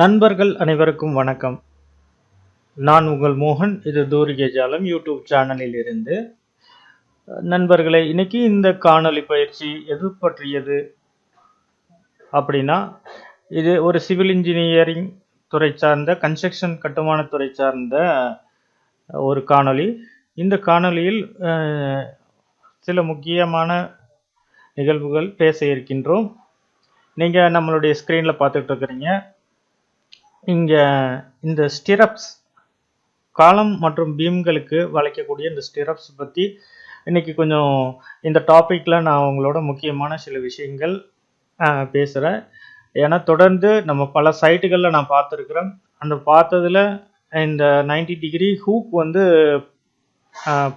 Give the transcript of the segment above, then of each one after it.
நண்பர்கள் அனைவருக்கும் வணக்கம். நான் உங்கள் மோகன் இது தூரிகை ஜாலம் யூடியூப் சேனலில் இருந்து. நண்பர்களே இன்னைக்கு இந்த காணொளி பயிற்சி எது பற்றியது அப்படின்னா இது ஒரு சிவில் இன்ஜினியரிங் துறை சார்ந்த கன்ஸ்ட்ரக்ஷன் கட்டுமான துறை சார்ந்த ஒரு காணொளி. இந்த காணொளியில் சில முக்கியமான நிகழ்வுகள் பேச இருக்கின்றோம். நீங்கள் நம்மளுடைய ஸ்க்ரீனில் பார்த்துட்டு இருக்கிறீங்க. இங்கே இந்த ஸ்டிரப்ஸ் காலம் மற்றும் பீம்களுக்கு வளைக்கக்கூடிய இந்த ஸ்டிரப்ஸ் பற்றி இன்றைக்கி கொஞ்சம் இந்த டாப்பிக்கில் நான் உங்களோட முக்கியமான சில விஷயங்கள் பேசுகிறேன் ஏன்னா தொடர்ந்து நம்ம பல சைட்டுகளில் நான் பார்த்துருக்குறேன். அந்த பார்த்ததுல இந்த 90 டிகிரி ஹூக் வந்து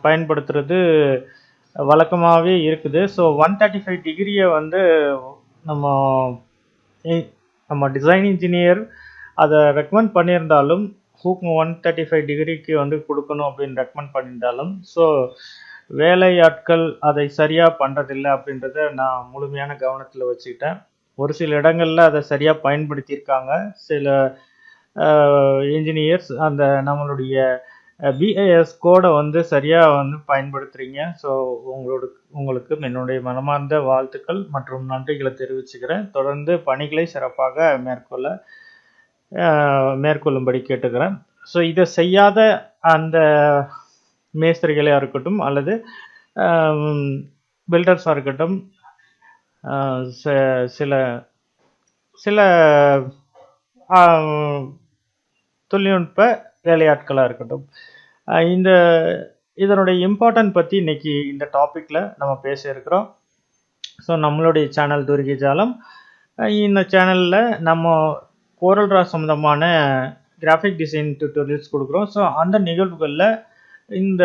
பயன்படுத்துறது வழக்கமாகவே இருக்குது. ஸோ ஒன் தேர்ட்டி ஃபைவ் டிகிரியை வந்து நம்ம நம்ம டிசைன் இன்ஜினியர் அதை ரெக்கமெண்ட் பண்ணியிருந்தாலும் ஹூக் ஒன் தேர்ட்டி ஃபைவ் டிகிரிக்கு வந்து கொடுக்கணும் அப்படின்னு ரெக்கமெண்ட் பண்ணியிருந்தாலும் ஸோ வேலையாட்கள் அதை சரியாக பண்ணுறதில்ல அப்படின்றத நான் முழுமையான கவனத்தில் வச்சுக்கிட்டேன். ஒரு சில இடங்களில் அதை சரியாக பயன்படுத்தியிருக்காங்க. சில இன்ஜினியர்ஸ் அந்த நம்மளுடைய பிஐஎஸ் கோடை வந்து சரியாக வந்து பயன்படுத்துகிறீங்க ஸோ உங்களோட உங்களுக்கு என்னுடைய மனமார்ந்த வாழ்த்துக்கள் மற்றும் நன்றிகளை தெரிவிச்சுக்கிறேன். தொடர்ந்து பணிகளை சிறப்பாக மேற்கொள்ள மேற்கொள்ளும்படி கேட்டுக்கிறேன். ஸோ இதை செய்யாத அந்த மேஸ்திரிகளாக இருக்கட்டும் அல்லது பில்டர்ஸாக இருக்கட்டும் ச- சில சில தொழில்நுட்ப வேலையாட்களாக இருக்கட்டும். இந்த இதனுடைய இம்பார்ட்டன்ட் பற்றி இன்றைக்கி இந்த டாப்பிக்கில் நம்ம பேச இருக்கிறோம். ஸோ நம்மளுடைய சேனல் துர்கி ஜாலம். இந்த சேனலில் நம்ம கோரல் ரா சம்மந்தமான கிராஃபிக் டிசைன் டியூட்டோரியல்ஸ் கொடுக்குறோம். ஸோ அந்த நிகழ்வுகளில் இந்த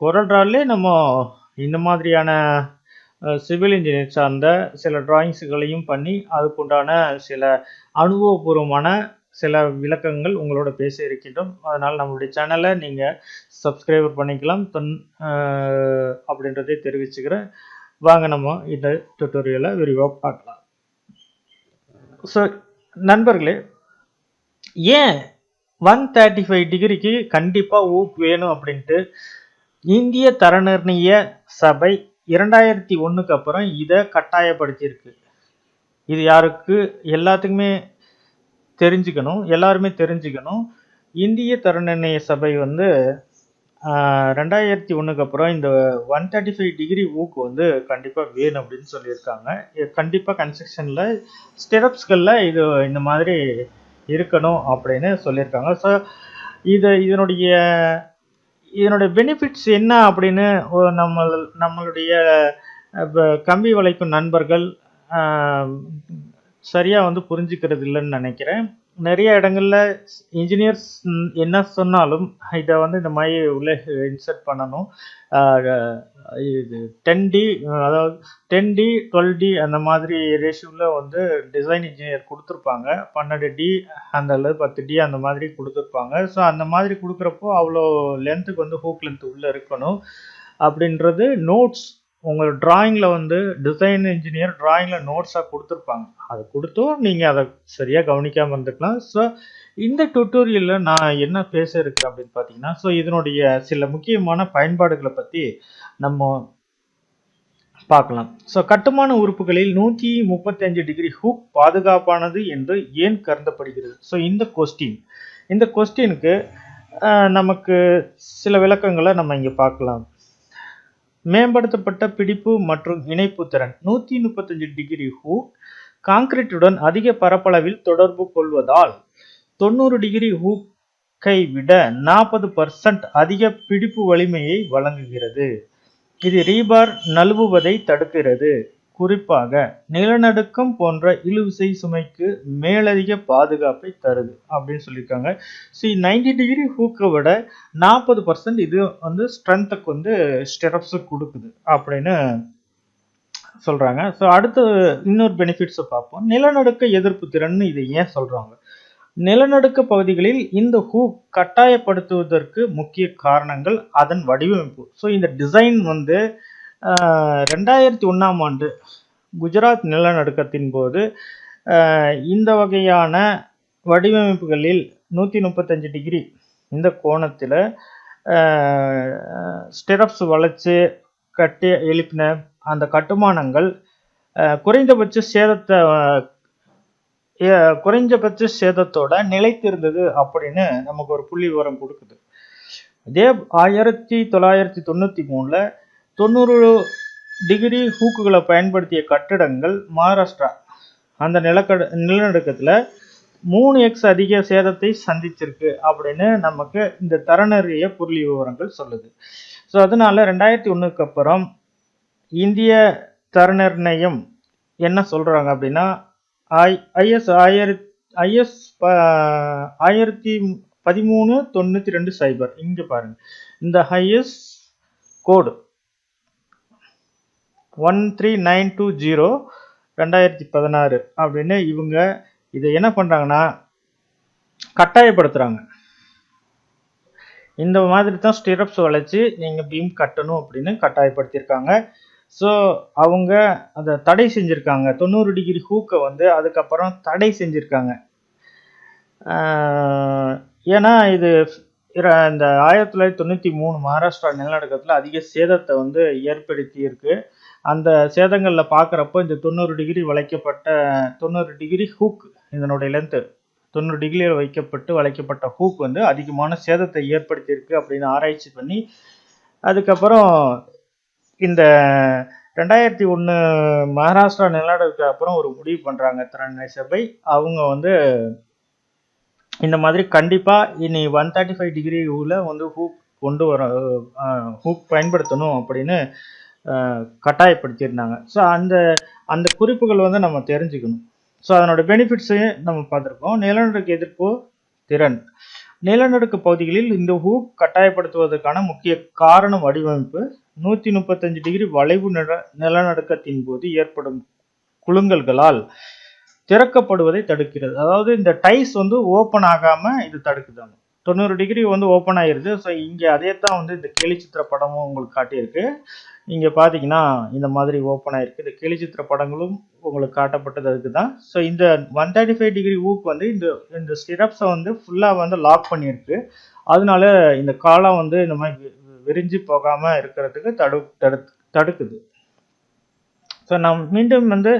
கோரல் ட்ராலே நம்ம இந்த மாதிரியான சிவில் இன்ஜினியர் சார்ந்த சில டிராயிங்ஸுகளையும் பண்ணி அதுக்குண்டான சில அனுபவபூர்வமான சில விளக்கங்கள் உங்களோட பேச இருக்கின்றோம். அதனால் நம்மளுடைய சேனலை நீங்கள் சப்ஸ்கிரைபர் பண்ணிக்கலாம். தொன் அப்படின்றதை தெரிவிச்சுக்கிறேன். வாங்க நம்ம இந்த டுட்டோரியலை விரிவாக பார்க்கலாம். ஸோ நண்பர்களே ஏன் ஒன் தேர்ட்டி ஃபைவ் டிகிரிக்கு கண்டிப்பாக ஊக் வேணும் அப்படின்ட்டு இந்திய தரநிர்ணய சபை இரண்டாயிரத்தி ஒன்றுக்கு அப்புறம் இதை கட்டாயப்படுத்தியிருக்கு. இது யாருக்கு? எல்லாத்துக்குமே தெரிஞ்சுக்கணும் எல்லாருமே தெரிஞ்சுக்கணும். இந்திய தரநிர்ணய சபை வந்து ரெண்டாயிரத்தி ஒன்றுக்கு அப்புறம் இந்த ஒன் தேர்ட்டி ஃபைவ் டிகிரி ஊக்கு வந்து கண்டிப்பாக வேணும் அப்படின்னு சொல்லியிருக்காங்க. இது கண்டிப்பாக கன்ஸ்ட்ரக்ஷனில் ஸ்டெப்ஸ்களில் இது இந்த மாதிரி இருக்கணும் அப்படின்னு சொல்லியிருக்காங்க. ஸோ இது இதனுடைய இதனுடைய பெனிஃபிட்ஸ் என்ன அப்படின்னு நம்ம நம்மளுடைய கம்பி வளைக்கும் நண்பர்கள் சரியாக வந்து புரிஞ்சுக்கிறது இல்லைன்னு நினைக்கிறேன். நிறைய இடங்களில் இன்ஜினியர்ஸ் என்ன சொன்னாலும் இதை வந்து இந்த மாதிரி உள்ளே இன்சர்ட் பண்ணணும். இது டென் டி அதாவது டென் டி டுவெல் டி அந்த மாதிரி ரேஷியோவில் வந்து டிசைன் இன்ஜினியர் கொடுத்துருப்பாங்க. பன்னெண்டு டி அந்த அல்லது பத்து டி அந்த மாதிரி கொடுத்துருப்பாங்க. ஸோ அந்த மாதிரி கொடுக்குறப்போ அவ்வளோ லென்த்துக்கு வந்து ஹூக் லென்த் உள்ளே இருக்கணும். அப்படின்றது நோட்ஸ் உங்கள் டிராயிங்கில் வந்து டிசைன் இன்ஜினியர் டிராயிங்கில் நோட்ஸாக கொடுத்துருப்பாங்க. அதை கொடுத்தும் நீங்கள் அதை சரியாக கவனிக்காமல் இருந்துக்கலாம். ஸோ இந்த டுட்டோரியலில் நான் என்ன பேச இருக்கேன் அப்படின்னு பார்த்தீங்கன்னா ஸோ இதனுடைய சில முக்கியமான பயன்பாடுகளை பற்றி நம்ம பார்க்கலாம். ஸோ கட்டுமான உறுப்புகளில் நூற்றி முப்பத்தஞ்சு டிகிரி ஹூக் பாதுகாப்பானது என்று ஏன் கருதப்படுகிறது? ஸோ இந்த கொஸ்டின் இந்த கொஸ்டினுக்கு நமக்கு சில விளக்கங்களை நம்ம இங்கே பார்க்கலாம். மேம்படுத்தப்பட்ட பிடிப்பு மற்றும் இணைப்பு திறன். நூற்றி முப்பத்தஞ்சு டிகிரி ஹூக் காங்கிரீட்டுடன் அதிக பரப்பளவில் தொடர்பு கொள்வதால் தொண்ணூறு டிகிரி ஹூக்கை விட நாற்பது பர்சன்ட் அதிக பிடிப்பு வலிமையை வழங்குகிறது. இது ரீபார் நழுவுவதை தடுக்கிறது. குறிப்பாக நிலநடுக்கம் போன்ற இழுவிசை சுமைக்கு மேலதிக பாதுகாப்பை தருது அப்படின்னு சொல்லியிருக்காங்க. ஸோ நைன்டி டிகிரி ஹூக்கை விட நாற்பது பர்சன்ட் இது வந்து ஸ்ட்ரென்த்துக்கு வந்து ஸ்டெரப்ஸு கொடுக்குது அப்படின்னு சொல்கிறாங்க ஸோ அடுத்து இன்னொரு பெனிஃபிட்ஸை பார்ப்போம். நிலநடுக்க எதிர்ப்பு திறன் இதை ஏன் சொல்கிறாங்க நிலநடுக்க பகுதிகளில் இந்த ஹூக் கட்டாயப்படுத்துவதற்கு முக்கிய காரணங்கள் அதன் வடிவமைப்பு. ஸோ இந்த டிசைன் வந்து ரெண்டாயிரத்தி ஒன்றாம் ஆண்டு குஜராத் நிலநடுக்கத்தின் போது இந்த வகையான வடிவமைப்புகளில் நூற்றி முப்பத்தஞ்சு டிகிரி இந்த கோணத்தில் ஸ்டெரப்ஸ் வளைச்சு கட்டி எழுப்பின அந்த கட்டுமானங்கள் குறைந்தபட்ச சேதத்தை குறைஞ்சபட்ச சேதத்தோட நிலைத்திருந்தது அப்படின்னு நமக்கு ஒரு புள்ளி விவரம் கொடுக்குது. அதே ஆயிரத்தி தொள்ளாயிரத்தி தொண்ணூற்றி மூணில் தொண்ணூறு டிகிரி ஹூக்குகளை பயன்படுத்திய கட்டிடங்கள் மகாராஷ்டிரா. அந்த நிலக்கட நிலநடுக்கத்தில் மூணு எக்ஸ் அதிக சேதத்தை சந்திச்சிருக்கு அப்படின்னு நமக்கு இந்த தரநிறைய புள்ளி விவரங்கள் சொல்லுது. ஸோ அதனால ரெண்டாயிரத்தி ஒன்றுக்கு அப்புறம் இந்திய தரநிர்ணயம் என்ன சொல்கிறாங்க அப்படின்னா ஐ ஐஎஸ் ஆயிரத்தி ஐஎஸ் ஆயிரத்தி பதிமூணு தொண்ணூற்றி ரெண்டு சைபர். இங்கே பாருங்கள் இந்த IS code one three nine two zero ரெண்டாயிரத்தி பதினாறு அப்படின்னு இவங்க இதை என்ன பண்ணுறாங்கன்னா கட்டாயப்படுத்துகிறாங்க இந்த மாதிரி தான் ஸ்டிரப்ஸ் வளைச்சி நீங்கள் பீம் கட்டணும் அப்படின்னு கட்டாயப்படுத்தியிருக்காங்க. ஸோ அவங்க அதை தடை செஞ்சுருக்காங்க. தொண்ணூறு டிகிரி ஹூக்கை வந்து அதுக்கப்புறம் தடை செஞ்சுருக்காங்க. ஏன்னா இது இந்த ஆயிரத்தி தொள்ளாயிரத்தி தொண்ணூற்றி மூணு மகாராஷ்டிரா நிலநடுக்கத்தில் அதிக சேதத்தை வந்து ஏற்படுத்தி இருக்கு அந்த சேதங்களில் பார்க்குறப்போ இந்த தொண்ணூறு டிகிரி வளைக்கப்பட்ட தொண்ணூறு டிகிரி ஹூக் இதனுடைய லென்த்து தொண்ணூறு டிகிரியில் வைக்கப்பட்டு வளைக்கப்பட்ட ஹூக் வந்து அதிகமான சேதத்தை ஏற்படுத்தியிருக்கு அப்படின்னு ஆராய்ச்சி பண்ணி அதுக்கப்புறம் இந்த ரெண்டாயிரத்தி ஒன்று மகாராஷ்டிரா நிலநடுக்கத்துக்கு அப்புறம் ஒரு முடிவு பண்ணுறாங்க திறனை சபை. அவங்க வந்து இந்த மாதிரி கண்டிப்பாக இனி ஒன் தேர்ட்டி ஃபைவ் டிகிரியில் வந்து ஹூக் கொண்டு வர ஹூக் பயன்படுத்தணும் அப்படின்னு கட்டாயப்படுத்தியிருந்தாங்க. ஸோ அந்த அந்த குறிப்புகள் வந்து நம்ம தெரிஞ்சுக்கணும். ஸோ அதனோட பெனிஃபிட்ஸையும் நம்ம பார்த்துருக்கோம். நிலநடுக்க எதிர்ப்பு திறன். நிலநடுக்க பகுதிகளில் இந்த ஹூக் கட்டாயப்படுத்துவதற்கான முக்கிய காரணம் வடிவமைப்பு. நூற்றி முப்பத்தஞ்சு டிகிரி வளைவு நில நிலநடுக்கத்தின் போது ஏற்படும் குலுங்கல்களால் திறக்கப்படுவதை தடுக்கிறது. அதாவது இந்த டைஸ் வந்து ஓப்பன் ஆகாமல் இது தடுக்குதாங்க தொண்ணூறு டிகிரி வந்து ஓப்பன் ஆயிருது. ஸோ இங்கே அதே தான் வந்து இந்த கேலிச்சித்திர படமும் உங்களுக்கு காட்டியிருக்கு. இங்கே பார்த்தீங்கன்னா இந்த மாதிரி ஓப்பன் ஆயிருக்கு. இந்த கேலிச்சித்திர படங்களும் உங்களுக்கு காட்டப்பட்டது அதுக்கு தான் ஸோ இந்த one thirty five degree hook வந்து இந்த இந்த ஸ்டிரப்ஸை வந்து ஃபுல்லாக வந்து லாக் பண்ணியிருக்கு. அதனால இந்த காலம் வந்து இந்த மாதிரி வி- விரிஞ்சு போகாமல் இருக்கிறதுக்கு தடு தடு தடுக்குது. ஸோ நான் மீண்டும் வந்து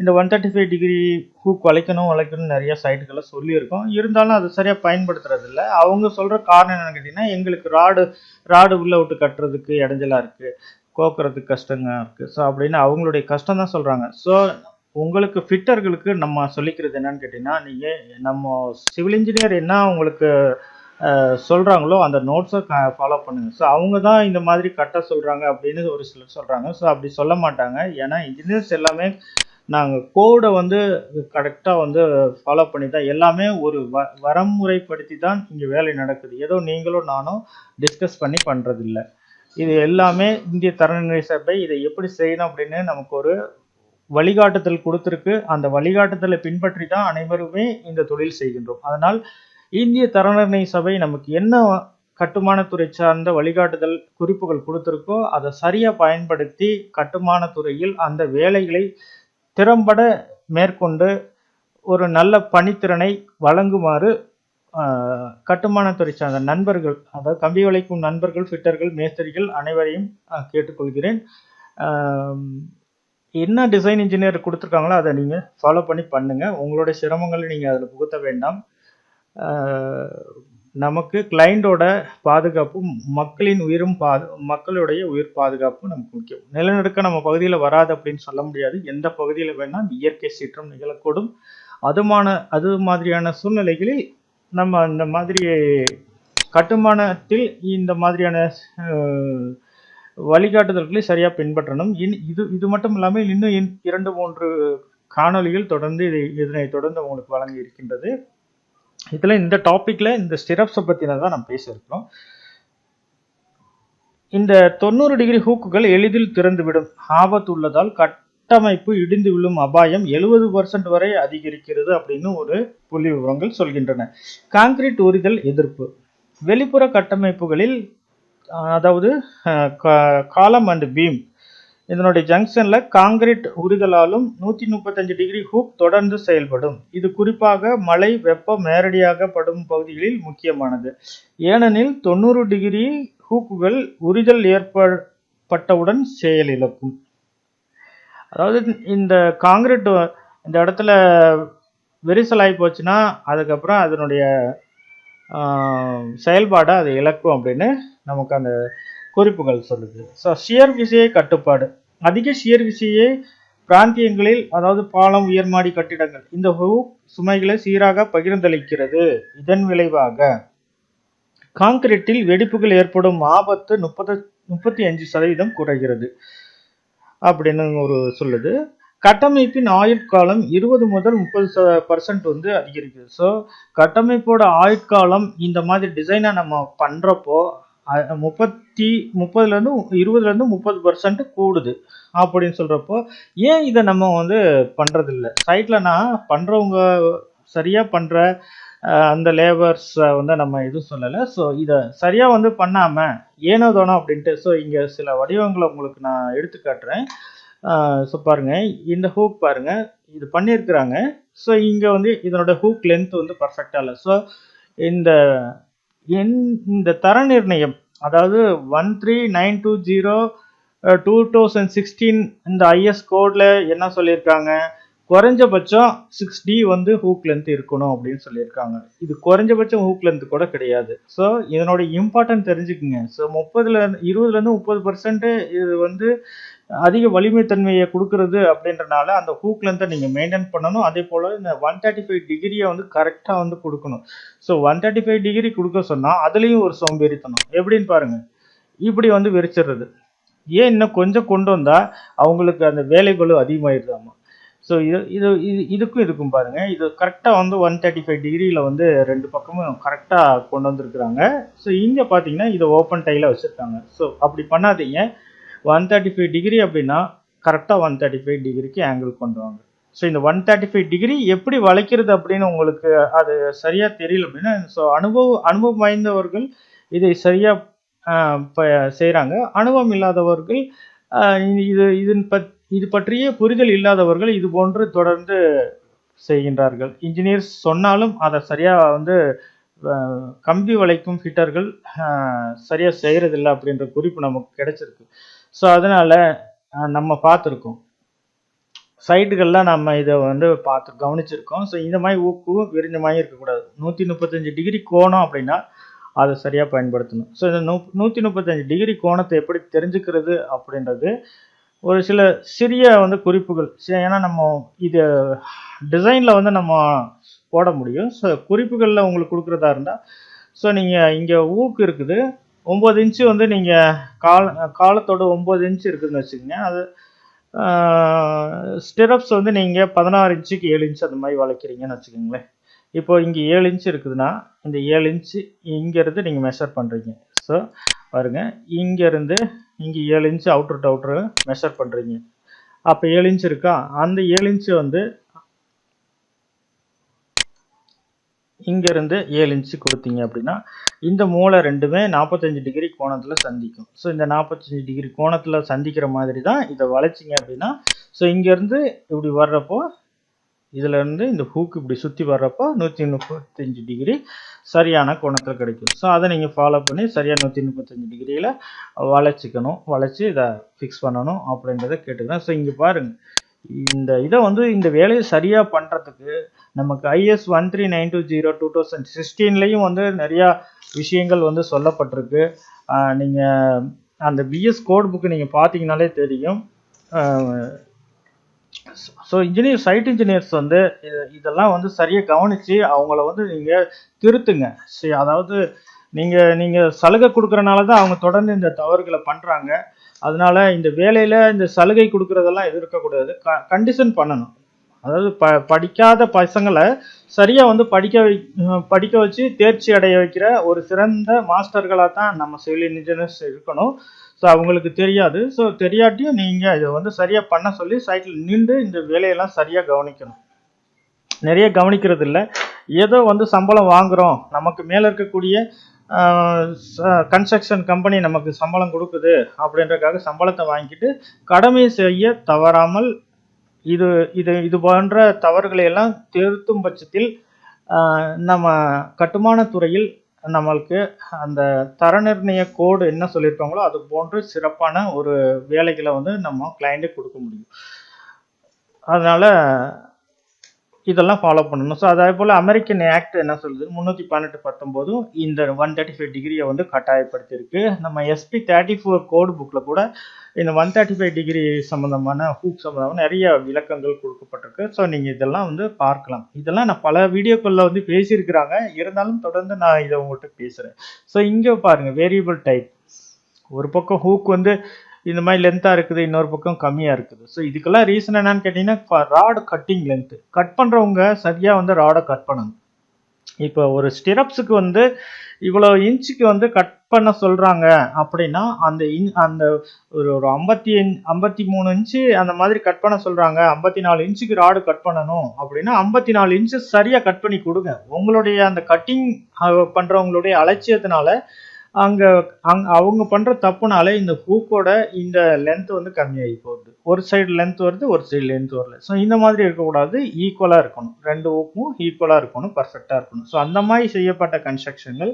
இந்த one thirty five degree hook வளைக்கணும் வளைக்கணும்னு நிறைய சைட்டுகளை சொல்லியிருக்கோம். இருந்தாலும் அது சரியாக பயன்படுத்துறதில்ல. அவங்க சொல்கிற காரணம் என்னென்னு கேட்டிங்கன்னா எங்களுக்கு ராடு ராடு உள்ளே விட்டு கட்டுறதுக்கு இடைஞ்சலாக இருக்குது கோக்குறதுக்கு கஷ்டங்க இருக்குது ஸோ அப்படின்னு அவங்களுடைய கஷ்டம் தான் சொல்கிறாங்க ஸோ உங்களுக்கு ஃபிட்டர்களுக்கு நம்ம சொல்லிக்கிறது என்னன்னு கேட்டிங்கன்னா நீங்கள் நம்ம சிவில் இன்ஜினியர் என்ன உங்களுக்கு சொல்கிறாங்களோ அந்த நோட்ஸை ஃபாலோ பண்ணுங்க. ஸோ அவங்க தான் இந்த மாதிரி கட்ட சொல்கிறாங்க அப்படின்னு ஒரு சிலர் சொல்கிறாங்க ஸோ அப்படி சொல்ல மாட்டாங்க. ஏன்னா இன்ஜினியர்ஸ் எல்லாமே நாங்கள் கோடை வந்து கரெக்டாக வந்து ஃபாலோ பண்ணி தான் எல்லாமே ஒரு வ வரமுறைப்படுத்தி தான் இங்கே வேலை நடக்குது. ஏதோ நீங்களும் நானும் டிஸ்கஸ் பண்ணி பண்ணுறதில்ல இது எல்லாமே இந்திய தரநிலை சபை இதை எப்படி செய்யணும் அப்படின்னு நமக்கு ஒரு வழிகாட்டுதல் கொடுத்துருக்கு. அந்த வழிகாட்டுதலை பின்பற்றி தான் அனைவருமே இந்த தொழில் செய்கின்றோம். அதனால் இந்திய தரநிர்ணய சபை நமக்கு என்ன கட்டுமானத்துறை சார்ந்த வழிகாட்டுதல் குறிப்புகள் கொடுத்துருக்கோ அதை சரியாக பயன்படுத்தி கட்டுமானத்துறையில் அந்த வேலைகளை திறம்பட மேற்கொண்டு ஒரு நல்ல பணித்திறனை வழங்குமாறு கட்டுமானத்துறை சார்ந்த நண்பர்கள் அதாவது கம்பி வளைக்கும் நண்பர்கள் ஃபிட்டர்கள் மேஸ்திரிகள் அனைவரையும் கேட்டுக்கொள்கிறேன். என்ன டிசைன் இன்ஜினியர் கொடுத்துருக்காங்களோ அதை நீங்கள் ஃபாலோ பண்ணி பண்ணுங்கள் உங்களுடைய சிரமங்களை நீங்கள் அதில் புகுத்த வேண்டாம். நமக்கு கிளைண்டோட பாதுகாப்பும் மக்களின் உயிரும் பாது மக்களுடைய உயிர் பாதுகாப்பும் நமக்கு முக்கியம். நிலநடுக்கம் நம்ம பகுதியில் வராது அப்படின்னு சொல்ல முடியாது. எந்த பகுதியில் வேணால் இயற்கை சீற்றம் நிகழக்கூடும். அதுமான அது மாதிரியான சூழ்நிலைகளில் நம்ம அந்த மாதிரி கட்டுமானத்தில் இந்த மாதிரியான வழிகாட்டுதல்களை சரியாக பின்பற்றணும். இன் இது இது மட்டும் இல்லாமல் இன்னும் இன்- இரண்டு மூன்று காணொலிகள் தொடர்ந்து இதை இதனை தொடர்ந்து உங்களுக்கு வழங்கி இருக்கின்றது. இதில் இந்த டாப்பிக்கில் இந்த ஸ்டிரப்ஸை பற்றின தான் நம்ம பேசியிருக்கிறோம். இந்த தொண்ணூறு டிகிரி ஹூக்குகள் எளிதில் திறந்துவிடும். ஆபத்து உள்ளதால் கட்டமைப்பு இடிந்து விழும் அபாயம் எழுபது பர்சன்ட் வரை அதிகரிக்கிறது அப்படின்னு ஒரு புள்ளி விவரங்கள் சொல்கின்றன. காங்கிரீட் உரிதல் எதிர்ப்பு. வெளிப்புற கட்டமைப்புகளில் அதாவது காலம் அண்ட் பீம் இதனுடைய ஜங்ஷன்ல காங்கிரீட் உரிதலாலும் நூத்தி முப்பத்தஞ்சு டிகிரி ஹூக் தொடர்ந்து செயல்படும். இது குறிப்பாக மழை வெப்பம் நேரடியாக படும் பகுதிகளில் முக்கியமானது. ஏனெனில் தொண்ணூறு டிகிரி ஹூக்குகள் உரிதல் ஏற்பட்டவுடன் செயலிழக்கும் அதாவது இந்த காங்கிரீட் இந்த இடத்துல விரிசலாகி போச்சுன்னா அதுக்கப்புறம் அதனுடைய செயல்பாடை அது இழக்கும் அப்படின்னு நமக்கு அந்த குறிப்புகள் சொல்லுது. ஸோ ஷியர் விசையை கட்டுப்பாடு. அதிக ஷியர் விசையை பிராந்தியங்களில் அதாவது பாலம் உயர்மாடி கட்டிடங்கள் இந்த ஹூப் சுமைகளை சீராக பகிர்ந்தளிக்கிறது. இதன் விளைவாக காங்கிரீட்டில் வெடிப்புகள் ஏற்படும் ஆபத்து முப்பது முப்பத்தி அஞ்சு சதவீதம் குறைகிறது. அப்படின்னு ஒரு சொல்லுது. கட்டமைப்பின் ஆயுட்காலம் இருபது முதல் முப்பது பர்சன்ட் வந்து அதிகரிக்குது. ஸோ கட்டமைப்போட ஆயுட்காலம் இந்த மாதிரி டிசைனை நம்ம பண்ணுறப்போ முப்பத்தி முப்பதுலேருந்து இருபதுலேருந்து முப்பது பர்சன்ட் கூடுது. அப்படின்னு சொல்கிறப்போ ஏன் இதை நம்ம வந்து பண்ணுறதில்ல சைட்லனா பண்ணுறவங்க சரியாக பண்ணுற அந்த லேபர்ஸை வந்து நம்ம எதுவும் சொல்லலை. ஸோ இதை சரியாக வந்து பண்ணாமல் ஏனோ தானோ அப்படின்ட்டு ஸோ இங்கே சில வடிவங்களை உங்களுக்கு நான் எடுத்து காட்டுறேன். ஸோ பாருங்கள் இந்த ஹூக் பாருங்கள் இது பண்ணியிருக்கிறாங்க. ஸோ இங்கே வந்து இதனோட ஹூக் லென்த் வந்து பர்ஃபெக்டாக இல்லை. ஸோ இந்த இந்த தர நிர்ணயம் அதாவது one three nine two zero two thousand sixteen இந்த ஐஎஸ் கோடில் என்ன சொல்லியிருக்காங்க? குறைஞ்சபட்சம் சிக்ஸ் டி வந்து ஹூக் லென்த் இருக்கணும் அப்படின்னு சொல்லியிருக்காங்க. இது குறைஞ்சபட்சம் ஹூக் லென்த் கூட கிடையாது. ஸோ இதனோட இம்பார்ட்டன்ட் தெரிஞ்சுக்குங்க. ஸோ முப்பதுல இருபதுலேருந்து முப்பது பர்சன்ட் இது வந்து அதிக வலிமை தன்மையை கொடுக்கறது அப்படின்றனால அந்த ஹூக் லென்த்தை நீங்கள் மெயின்டைன் பண்ணணும். அதே போல் இந்த ஒன் தேர்ட்டி ஃபைவ் டிகிரியை வந்து கரெக்டாக வந்து கொடுக்கணும். So one thirty five degree கொடுக்க சொன்னால் அதுலேயும் ஒரு சோம்பேறித்தனம். எப்படின்னு பாருங்கள் இப்படி வந்து விரிச்சிடுறது. ஏன் இன்னும் கொஞ்சம் கொண்டு வந்தால் அவங்களுக்கு அந்த வேலைகளும் அதிகமாகிடுதாமா ஸோ இது இது இது இதுக்கும் இதுக்கும் பாருங்கள் இது கரெக்டாக வந்து ஒன் தேர்ட்டி ஃபைவ் டிகிரியில் வந்து ரெண்டு பக்கமும் கரெக்டாக கொண்டு வந்திருக்கிறாங்க. ஸோ இங்கே பார்த்தீங்கன்னா இதை ஓப்பன் டைலாக வச்சுருக்காங்க. ஸோ அப்படி பண்ணாதீங்க. ஒன் தேர்ட்டி ஃபைவ் டிகிரி அப்படின்னா கரெக்டாக ஒன் தேர்ட்டி ஃபைவ் டிகிரிக்கு ஆங்கிள் கொண்டு வாங்க. ஸோ இந்த ஒன் தேர்ட்டி ஃபைவ் டிகிரி எப்படி வளைக்கிறது அப்படின்னு உங்களுக்கு அது சரியாக தெரியல அப்படின்னா ஸோ அனுபவம் அனுபவம் வாய்ந்தவர்கள் இதை சரியாக செய்கிறாங்க அனுபவம் இல்லாதவர்கள் இது இதன் பத் இது பற்றிய புரிதல் இல்லாதவர்கள் இது போன்று தொடர்ந்து செய்கின்றார்கள். இன்ஜினியர்ஸ் சொன்னாலும் அதை சரியாக வந்து கம்பி வளைக்கும் ஃபிட்டர்கள் சரியாக செய்கிறதில்ல அப்படின்ற குறிப்பு நமக்கு கிடைச்சிருக்கு. ஸோ அதனால் நம்ம பார்த்துருக்கோம். சைட்டுகள்லாம் நம்ம இதை வந்து பார்த்து கவனிச்சிருக்கோம். ஸோ இந்த மாதிரி ஊக்கு விரிஞ்ச மாதிரி இருக்கக்கூடாது. நூற்றி முப்பத்தஞ்சு டிகிரி கோணம் அப்படின்னா அதை சரியாக பயன்படுத்தணும். ஸோ இந்த நூ நூற்றி முப்பத்தஞ்சு டிகிரி கோணத்தை எப்படி தெரிஞ்சுக்கிறது அப்படின்றது ஒரு சில சிறிய வந்து குறிப்புகள். ஏன்னா நம்ம இது டிசைனில் வந்து நம்ம போட முடியும். ஸோ குறிப்புகளில் உங்களுக்கு கொடுக்குறதா இருந்தால் ஸோ நீங்கள் இங்கே ஊக்கு இருக்குது. ஒம்பது இன்ச்சு வந்து நீங்கள் கால காலத்தோட ஒம்பது இன்ச்சு இருக்குதுன்னு வச்சுக்கோங்க. அது ஸ்டிரப்ஸ் வந்து நீங்கள் பதினாறு இன்ச்சுக்கு ஏழு இன்ச்சு அந்த மாதிரி வளைக்கிறீங்கன்னு வச்சுக்கோங்களேன். இப்போ இங்கே ஏழு இன்ச்சு இருக்குதுன்னா இந்த ஏழு இன்ச்சு இங்கேருந்து நீங்கள் மெஷர் பண்ணுறீங்க ஸோ பாருங்க. இங்கேருந்து இங்கே ஏழு இன்ச்சு அவுட்ரு டவுட்ரு மெஷர் பண்ணுறீங்க அப்போ ஏழு இன்ச்சு இருக்கா? அந்த ஏழு இன்ச்சு வந்து இங்கேருந்து ஏழு இன்ச்சு கொடுத்தீங்க அப்படின்னா இந்த மூளை ரெண்டுமே நாற்பத்தஞ்சு டிகிரி கோணத்தில் சந்திக்கும். ஸோ இந்த நாற்பத்தஞ்சு டிகிரி கோணத்தில் சந்திக்கிற மாதிரி தான் இதை வளைச்சிங்க அப்படின்னா ஸோ இங்கேருந்து இப்படி வர்றப்போ இதிலேருந்து இந்த ஹூக் இப்படி சுற்றி வர்றப்போ நூற்றி முப்பத்தஞ்சு டிகிரி சரியான கோணத்தில் கிடைக்கும். ஸோ அதை நீங்கள் ஃபாலோ பண்ணி சரியாக நூற்றி முப்பத்தஞ்சு டிகிரியில் வளைச்சிக்கணும். வளைச்சி இதை ஃபிக்ஸ் பண்ணணும் அப்படின்றத கேட்டுக்கிறேன். ஸோ இங்கே பாருங்கள் இந்த இதை வந்து இந்த வேலையை சரியாக பண்ணுறதுக்கு நமக்கு IS one three nine two zero two thousand சிக்ஸ்டீன்லேயும் வந்து நிறையா விஷயங்கள் வந்து சொல்லப்பட்டிருக்கு. நீங்கள் அந்த பிஎஸ் கோட் புக்கு நீங்கள் பார்த்தீங்கனாலே தெரியும். ஸோ இன்ஜினியர் சைட் இன்ஜினியர்ஸ் வந்து இதெல்லாம் வந்து சரியாக கவனித்து அவங்கள வந்து நீங்கள் திருத்துங்க. சரி அதாவது நீங்கள் நீங்கள் சலுகை கொடுக்குறனால தான் அவங்க தொடர்ந்து இந்த தவறுகளை பண்ணுறாங்க அதனால இந்த வேலையில் இந்த சலுகை கொடுக்குறதெல்லாம் எதிர்க்கக்கூடாது க கண்டிஷன் பண்ணணும். அதாவது ப படிக்காத பசங்களை சரியாக வந்து படிக்க வை படிக்க வச்சு தேர்ச்சி அடைய வைக்கிற ஒரு சிறந்த மாஸ்டர்களாக தான் நம்ம சிவில் இன்ஜினியர்ஸ் இருக்கணும். ஸோ அவங்களுக்கு தெரியாது. ஸோ தெரியாட்டியும் நீங்கள் இதை வந்து சரியாக பண்ண சொல்லி சைட்டில் நின்று இந்த வேலையெல்லாம் சரியாக கவனிக்கணும். நிறைய கவனிக்கிறது இல்லை. ஏதோ வந்து சம்பளம் வாங்குகிறோம் நமக்கு மேலே இருக்கக்கூடிய கன்ஸ்ட்ரக்ஷன் கம்பெனி நமக்கு சம்பளம் கொடுக்குது அப்படின்றக்காக சம்பளத்தை வாங்கிட்டு கடமை செய்ய தவறாமல் இது இது இது போன்ற தவறுகளை எல்லாம் திருத்தும் பட்சத்தில் நம்ம கட்டுமான துறையில் நம்மளுக்கு அந்த தர நிர்ணய கோடு என்ன சொல்லியிருக்காங்களோ அது போன்று சிறப்பான ஒரு வேலைகளை வந்து நம்ம கிளைண்ட்டுக்கு கொடுக்க முடியும். அதனால் இதெல்லாம் ஃபாலோ பண்ணணும். ஸோ அதே போல் அமெரிக்கன் ஆக்ட் என்ன சொல்லுது? முந்நூற்றி பன்னெண்டு பத்தொம்போதும் இந்த ஒன் தேர்ட்டி ஃபைவ் டிகிரியை வந்து கட்டாயப்படுத்தியிருக்கு. நம்ம எஸ்பி தேர்ட்டி ஃபோர் கோடு புக்கில் கூட இந்த ஒன் தேர்ட்டி ஃபைவ் டிகிரி சம்மந்தமான ஹூக் சம்மந்தமான நிறைய விளக்கங்கள் கொடுக்கப்பட்டிருக்கு. ஸோ நீங்கள் இதெல்லாம் வந்து பார்க்கலாம். இதெல்லாம் நான் பல வீடியோக்களில் வந்து பேசியிருக்கிறாங்க. இருந்தாலும் தொடர்ந்து நான் இதை உங்கள்கிட்ட பேசுகிறேன் ஸோ இங்கே பாருங்கள் வேரியபிள் டைப் ஒரு பக்கம் ஹூக் வந்து இந்த மாதிரி லென்த்தாக இருக்குது இன்னொரு பக்கம் கம்மியாக இருக்குது. ஸோ இதுக்கெல்லாம் ரீசன் என்னன்னு கேட்டிங்கன்னா ராடு கட்டிங் லென்த்து கட் பண்ணுறவங்க சரியாக வந்து ராடை கட் பண்ணணும். இப்போ ஒரு ஸ்டிரப்ஸுக்கு வந்து இவ்வளோ இன்ச்சுக்கு வந்து கட் பண்ண சொல்கிறாங்க அப்படின்னா அந்த இன் அந்த ஒரு ஒரு ஐம்பத்தி ஐம்பத்தி மூணு இன்ச்சு அந்த மாதிரி கட் பண்ண சொல்கிறாங்க ஐம்பத்தி நாலு இன்ச்சுக்கு ராடு கட் பண்ணணும் அப்படின்னா ஐம்பத்தி நாலு இன்ச்சு சரியாக கட் பண்ணி கொடுங்க. உங்களுடைய அந்த கட்டிங் பண்ணுறவங்களுடைய அலட்சியத்தினால அங்கே அங் அவங்க பண்ணுற தப்புனாலே இந்த ஹூக்கோட இந்த லென்த் வந்து கம்மியாகி போகுது. ஒரு சைடு லென்த் வருது ஒரு சைடு லென்த் வரல. ஸோ இந்த மாதிரி இருக்கக்கூடாது. ஈக்குவலாக இருக்கணும். ரெண்டு ஹூக்கும் ஈக்குவலாக இருக்கணும் பர்ஃபெக்டாக இருக்கணும். ஸோ அந்த மாதிரி செய்யப்பட்ட கன்ஸ்ட்ரக்ஷன்கள்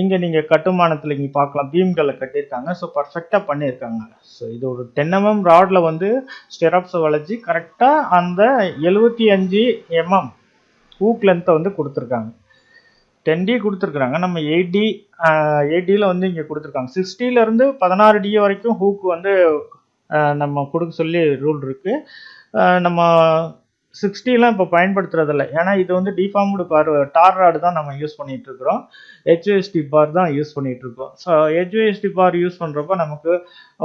இங்கே நீங்கள் கட்டுமானத்தில் இங்கே பார்க்கலாம். பீம்களை கட்டியிருக்காங்க. ஸோ பர்ஃபெக்டாக பண்ணியிருக்காங்க. ஸோ இது ஒரு டென் எம்எம் ராடில் வந்து ஸ்டெரப்ஸை வளைச்சி கரெக்டாக அந்த எழுபத்தி அஞ்சு எம்எம் ஹூக் லென்த்தை வந்து கொடுத்துருக்காங்க. டென் டி கொடுத்துருக்குறாங்க. நம்ம எயிட் டி வந்து இங்கே கொடுத்துருக்காங்க. சிக்ஸ்டியிலேருந்து பதினாறு டி வரைக்கும் ஹூக் வந்து நம்ம கொடுக்க சொல்லி ரூல் இருக்குது நம்ம சிக்ஸ்டிலாம் இப்போ பயன்படுத்துறதில்ல. ஏன்னா இது வந்து டிஃபார்ம்டு பார் டார் ராடு தான் நம்ம யூஸ் பண்ணிகிட்டு இருக்கிறோம் ஹெச்ஓஎஸ்டி பார் தான் யூஸ் பண்ணிகிட்டு இருக்கோம் ஸோ ஹெச்ஓஎஸ்டி பார் யூஸ் பண்ணுறப்போ நமக்கு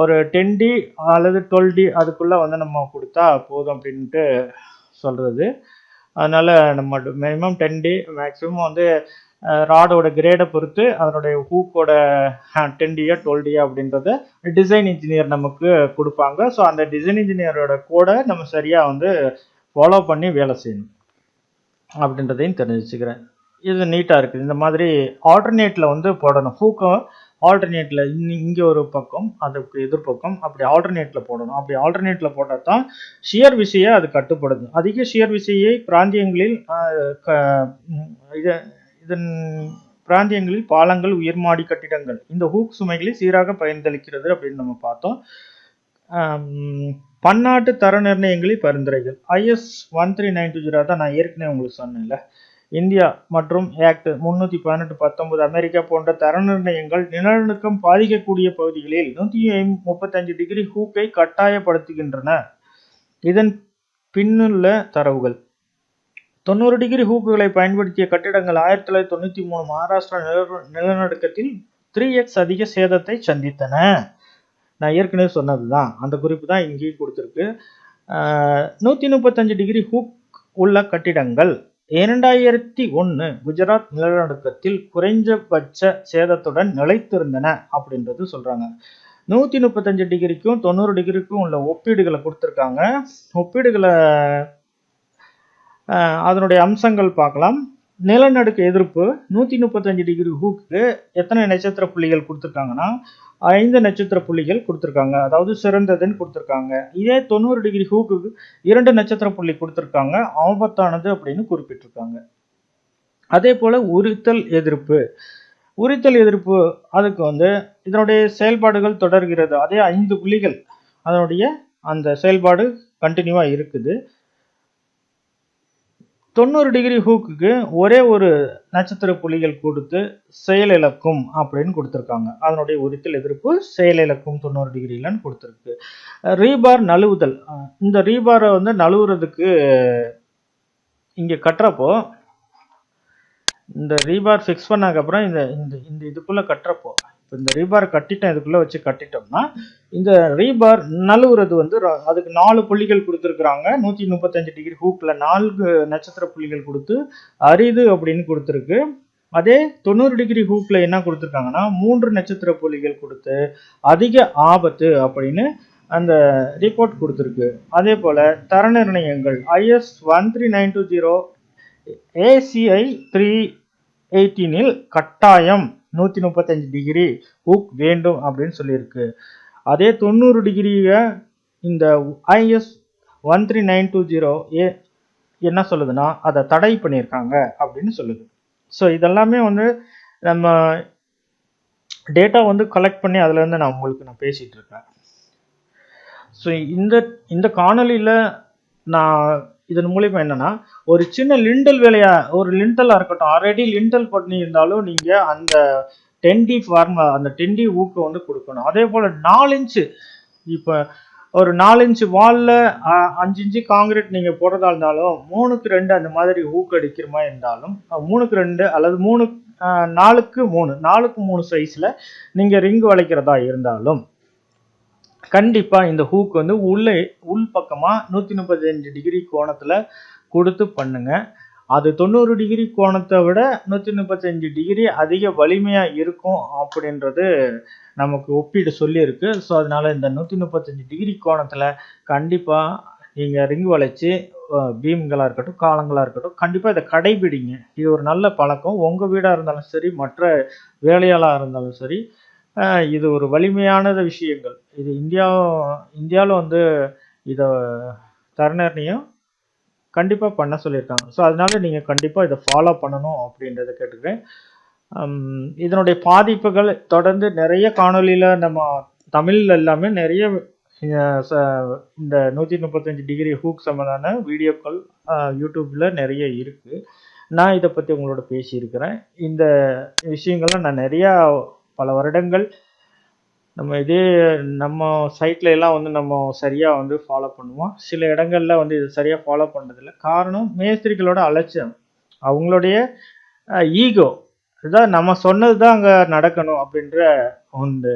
ஒரு டென் டி அல்லது டுவெல் டி அதுக்குள்ளே வந்து நம்ம கொடுத்தா போதும் அப்படின்ட்டு சொல்கிறது அதனால் நம்ம மினிமம் டென் டி மேக்ஸிமம் வந்து ராடோட கிரேடை பொறுத்து அதனுடைய ஹூக்கோட டென் டியா டுவெல் டியா அப்படின்றத டிசைன் இன்ஜினியர் நமக்கு கொடுப்பாங்க. ஸோ அந்த டிசைன் இன்ஜினியரோட கோடை நம்ம சரியாக வந்து ஃபாலோ பண்ணி வேலை செய்யணும் அப்படின்றதையும் தெரிஞ்சு வச்சுக்கிறேன் இது நீட்டாக இருக்குது. இந்த மாதிரி ஆல்டர்னேட்டில் வந்து போடணும். ஹூக்கம் ஆல்டர்னேட்டில் இங்கே ஒரு பக்கம் அதுக்கு எதிர்பக்கம் அப்படி ஆல்டர்னேட்டில் போடணும். அப்படி ஆல்டர்னேட்டில் போட்டால் தான் ஷியர் விசையை அது கட்டுப்படுது அதிக ஷியர் விசையை பிராந்தியங்களில் க- இது இதன் பிராந்தியங்களில் பாலங்கள் உயர்மாடி கட்டிடங்கள். இந்த ஹூக் சுமைகளை சீராக பயன்தளிக்கிறது அப்படின்னு நம்ம பார்த்தோம். பன்னாட்டு தர நிர்ணயங்களில் பரிந்துரைகள். IS one three nine two zero தான் நான் ஏற்கனவே உங்களுக்கு சொன்னேன்ல. இந்தியா மற்றும் ஆக்ட் முன்னூற்றி பதினெட்டு பத்தொன்பது அமெரிக்கா போன்ற தர நிர்ணயங்கள் நிலநடுக்கம் பாதிக்கக்கூடிய பகுதிகளில் நூற்றி முப்பத்தஞ்சு டிகிரி ஹூக்கை கட்டாயப்படுத்துகின்றன. இதன் பின்னுள்ள தரவுகள். தொண்ணூறு டிகிரி ஹூக்குகளை பயன்படுத்திய கட்டிடங்கள் ஆயிரத்தி தொள்ளாயிரத்தி தொண்ணூற்றி மூணு மகாராஷ்டிரா நில நிலநடுக்கத்தில் த்ரீ எக்ஸ் அதிக சேதத்தை சந்தித்தன. நான் ஏற்கனவே சொன்னது தான் அந்த குறிப்பு தான் இங்கேயும் கொடுத்துருக்கு. நூற்றி முப்பத்தஞ்சு டிகிரி ஹூக் உள்ள கட்டிடங்கள் இரண்டாயிரத்தி ஒன்று குஜராத் நிலநடுக்கத்தில் குறைஞ்சபட்ச சேதத்துடன் நிலைத்திருந்தன அப்படின்றது சொல்கிறாங்க நூற்றி முப்பத்தஞ்சு டிகிரிக்கும் தொண்ணூறு டிகிரிக்கும் உள்ள ஒப்பீடுகளை கொடுத்துருக்காங்க. ஒப்பீடுகளை அதனுடைய அம்சங்கள் பார்க்கலாம். நிலநடுக்க எதிர்ப்பு நூற்றி முப்பத்தஞ்சு டிகிரி ஹூக்கு எத்தனை நட்சத்திர புள்ளிகள் கொடுத்துருக்காங்கன்னா ஐந்து நட்சத்திர புள்ளிகள் கொடுத்துருக்காங்க. அதாவது சிறந்ததுன்னு கொடுத்துருக்காங்க. இதே தொண்ணூறு டிகிரி ஹூக்கு இரண்டு நட்சத்திர புள்ளி கொடுத்துருக்காங்க. ஆபத்தானது அப்படின்னு குறிப்பிட்டிருக்காங்க. அதே போல் உரித்தல் எதிர்ப்பு. உரித்தல் எதிர்ப்பு அதுக்கு வந்து இதனுடைய செயல்பாடுகள் தொடர்கிறது. அதே ஐந்து புள்ளிகள் அதனுடைய அந்த செயல்பாடு கண்டினியூவாக இருக்குது. தொண்ணூறு டிகிரி ஹூக்குக்கு ஒரே ஒரு நட்சத்திர புள்ளிகள் கொடுத்து செயலிழக்கும் அப்படின்னு கொடுத்துருக்காங்க. அதனுடைய உரித்தல் எதிர்ப்பு செயலிழக்கும் தொண்ணூறு டிகிரிலன்னு கொடுத்துருக்கு. ரீபார் நழுவுதல். இந்த ரீபாரை வந்து நழுவுறதுக்கு இங்கே கட்டுறப்போ இந்த ரீபார் ஃபிக்ஸ் பண்ணதுக்கப்புறம் இந்த இந்த இந்த இதுக்குள்ளே கட்டுறப்போ இப்போ இந்த ரீபார் கட்டிட்டோம் இதுக்குள்ளே வச்சு கட்டிட்டோம்னா இந்த ரீபார் நழுவுறது வந்து அதுக்கு நாலு புள்ளிகள் கொடுத்துருக்குறாங்க. நூற்றி முப்பத்தஞ்சு டிகிரி ஹூக்கில் நான்கு நட்சத்திர புள்ளிகள் கொடுத்து அரிது அப்படின்னு கொடுத்துருக்கு. அதே தொண்ணூறு டிகிரி ஹூக்கில் என்ன கொடுத்துருக்காங்கன்னா மூன்று நட்சத்திர புள்ளிகள் கொடுத்து அதிக ஆபத்து அப்படின்னு அந்த ரிப்போர்ட் கொடுத்துருக்கு. அதே போல் தர நிர்ணயங்கள் IS one three nine two zero ACI three எயிட்டீனில் கட்டாயம் நூற்றி முப்பத்தஞ்சு டிகிரி ஹூக் வேண்டும் அப்படின்னு சொல்லியிருக்கு. அதே தொண்ணூறு டிகிரியை இந்த IS one three nine two zero A என்ன சொல்லுதுன்னா அதை தடை பண்ணியிருக்காங்க அப்படின்னு சொல்லுது. ஸோ இதெல்லாமே வந்து நம்ம டேட்டா வந்து கலெக்ட் பண்ணி அதுலேருந்து நான் உங்களுக்கு நான் பேசிகிட்டு இருக்கேன். ஸோ இந்த இந்த காணொலியில் நான் இதன் மூலிமா என்னன்னா ஒரு சின்ன லிண்டல் வேலையா ஒரு லிண்டலாக இருக்கட்டும் ஆல்ரெடி லிண்டல் பண்ணியிருந்தாலும் நீங்கள் அந்த டென் டி ஃபார்முலா அந்த டென் டி ஊக்கு வந்து கொடுக்கணும். அதே போல் நாலு இன்ச்சு இப்போ ஒரு நாலு இன்ச்சு வாலில் அஞ்சு இன்ச்சு காங்கிரீட் நீங்கள் போடுறதா இருந்தாலும் மூணுக்கு ரெண்டு அந்த மாதிரி ஊக்கு அடிக்கிற மாதிரி இருந்தாலும் மூணுக்கு ரெண்டு அல்லது மூணு நாலுக்கு மூணு நாலுக்கு மூணு சைஸில் நீங்கள் ரிங் வளைக்கிறதா இருந்தாலும் கண்டிப்பாக இந்த ஹூக் வந்து உள்ளே உள் பக்கமாக நூற்றி முப்பத்தஞ்சு டிகிரி கோணத்தில் கொடுத்து பண்ணுங்கள் அது தொண்ணூறு டிகிரி கோணத்தை விட நூற்றி முப்பத்தஞ்சு டிகிரி அதிக வலிமையாக இருக்கும் அப்படின்றது நமக்கு ஒப்பீடு சொல்லியிருக்கு. ஸோ அதனால் இந்த நூற்றி முப்பத்தஞ்சு டிகிரி கோணத்தில் கண்டிப்பாக நீங்கள் ரிங் வளைச்சி பீம்களாக இருக்கட்டும் காலங்களாக இருக்கட்டும் கண்டிப்பாக இதை கடைபிடிங்க. இது ஒரு நல்ல பழக்கம். உங்கள் வீடாக இருந்தாலும் சரி மற்ற வேலையாளாக இருந்தாலும் சரி இது ஒரு வலிமையானது விஷயங்கள். இது இந்தியா இந்தியாவில் வந்து இதை தரநிர்ணயம் கண்டிப்பாக பண்ண சொல்லியிருக்காங்க. ஸோ அதனால நீங்கள் கண்டிப்பாக இதை ஃபாலோ பண்ணணும் அப்படின்றத கேட்டுக்கிறேன். இதனுடைய பாதிப்புகள் தொடர்ந்து நிறைய காணொலியில் நம்ம தமிழில் எல்லாமே நிறைய ச- இந்த நூற்றி முப்பத்தஞ்சு டிகிரி ஹூக் சம்மந்தான வீடியோக்கள் யூடியூப்பில் நிறைய இருக்குது நான் இதை பற்றி உங்களோட பேசியிருக்கிறேன். இந்த விஷயங்கள்லாம் நான் நிறையா பல வருடங்கள் நம்ம இதே நம்ம சைட்ல எல்லாம் வந்து நம்ம சரியாக வந்து ஃபாலோ பண்ணுவோம். சில இடங்கள்ல வந்து இது சரியாக ஃபாலோ பண்ணுறதில்ல காரணம் மேஸ்திரிகளோட அலட்சியம். அவங்களுடைய ஈகோ இதான் நம்ம சொன்னது தான் அங்கே நடக்கணும் அப்படின்ற அந்த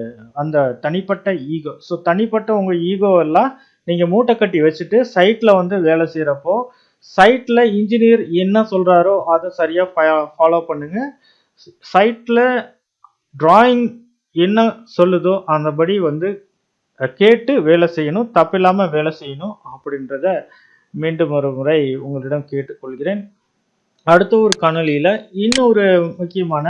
அந்த தனிப்பட்ட ஈகோ ஸோ தனிப்பட்ட உங்கள் ஈகோ எல்லாம் நீங்கள் மூட்டை கட்டி வச்சுட்டு சைட்டில் வந்து வேலை செய்கிறப்போ சைட்டில் இன்ஜினியர் என்ன சொல்கிறாரோ அதை சரியாக ஃபாலோ பண்ணுங்க. சைட்டில் டிராயிங் என்ன சொல்லுதோ அந்தபடி வந்து கேட்டு வேலை செய்யணும் தப்பில்லாமல் வேலை செய்யணும் அப்படின்றத மீண்டும் ஒரு முறை உங்களிடம் கேட்டுக்கொள்கிறேன். அடுத்த ஒரு காணொளியில் இன்னொரு முக்கியமான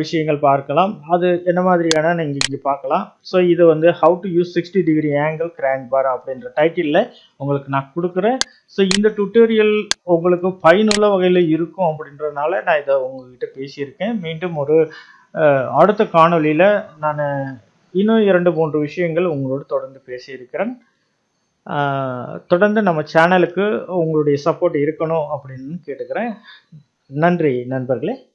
விஷயங்கள் பார்க்கலாம். அது என்ன மாதிரியான நீங்கள் இங்கே பார்க்கலாம். ஸோ இது வந்து how to use sixty degree angle crank bar அப்படின்ற டைட்டிலில் உங்களுக்கு நான் கொடுக்குறேன். ஸோ இந்த டுட்டோரியல் உங்களுக்கு பயனுள்ள வகையில் இருக்கும் அப்படின்றதுனால நான் இதை உங்ககிட்ட பேசியிருக்கேன். மீண்டும் ஒரு அடுத்த காணொளியில் நான் இன்னும் இரண்டு மூன்று விஷயங்கள் உங்களோடு தொடர்ந்து பேசியிருக்கிறேன். தொடர்ந்து நம்ம சேனலுக்கு உங்களுடைய சப்போர்ட் இருக்கணும் அப்படின்னு கேட்டுக்கிறேன். நன்றி நண்பர்களே.